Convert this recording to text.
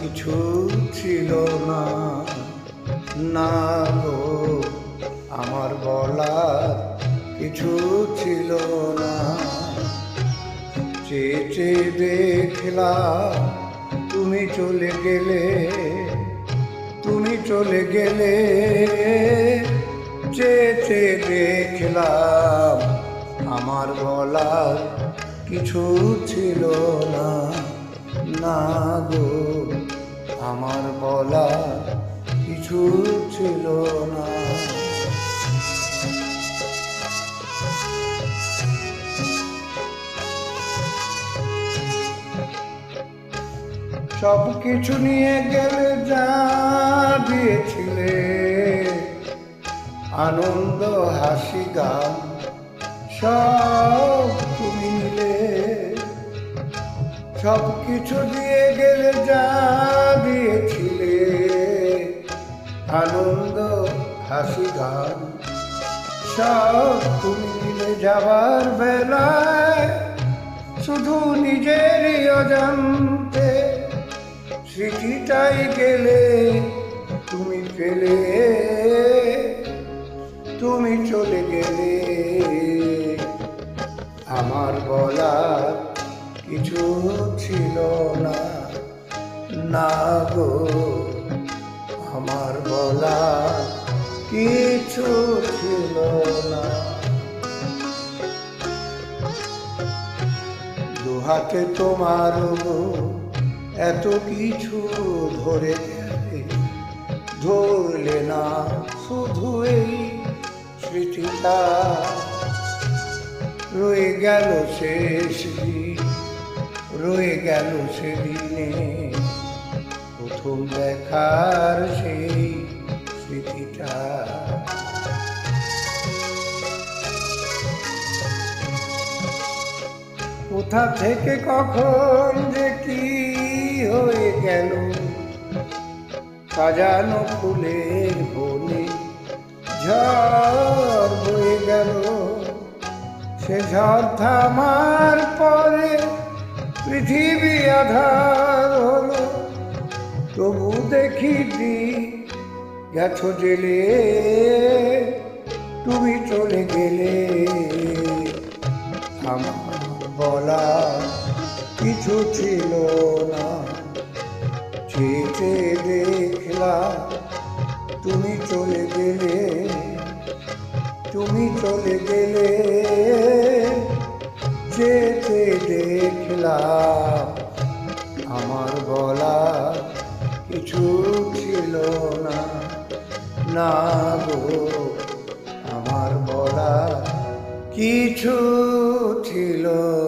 কিছু ছিল না। না গো, আমার বলার কিছু ছিল না। চেয়ে দেখলাম, তুমি চলে গেলে, তুমি চলে গেলে। চেয়ে দেখলাম, আমার বলার কিছু ছিল না। কিছু ছিল না। সব কিছু নিয়ে গেলে যা দিয়েছিলে, আনন্দ, হাসি, গান, সব তুমি নিলে। সব কিছু দিয়ে গেলে হাসি গান। সব তুমি মিলে যাবার বেলায় শুধু নিজেরই অজান্তে স্মৃতিটাই গেলে তুমি পেলে, তুমি চলে গেলে। আমার বলা কিছু ছিল না না গো, আমার বলার কিছু ছিল না। দুহাতে তোমার এত কিছু ধরে ধরলে না শুধু এই স্মৃতিটা। রয়ে গেল শেষ রয়ে গেল সেদিনে। প্রথম দেখার সেই কোথা থেকে কখন যে কি হয়ে গেল? সাজানো ফুলের বনে ঝড় বয়ে গেল। সে ঝড় থামার পরে পৃথিবী আধার হলো। তবু দেখি দি, গেছো জেলে, তুমি চলে গেলে। আমার বলা কিছু ছিল না। চেয়ে দেখলাম তুমি চলে গেলে, তুমি চলে গেলে। চেয়ে দেখলাম আমার বলা কিছু ছিল না। না গো, আমার বলা কিছু ছিল না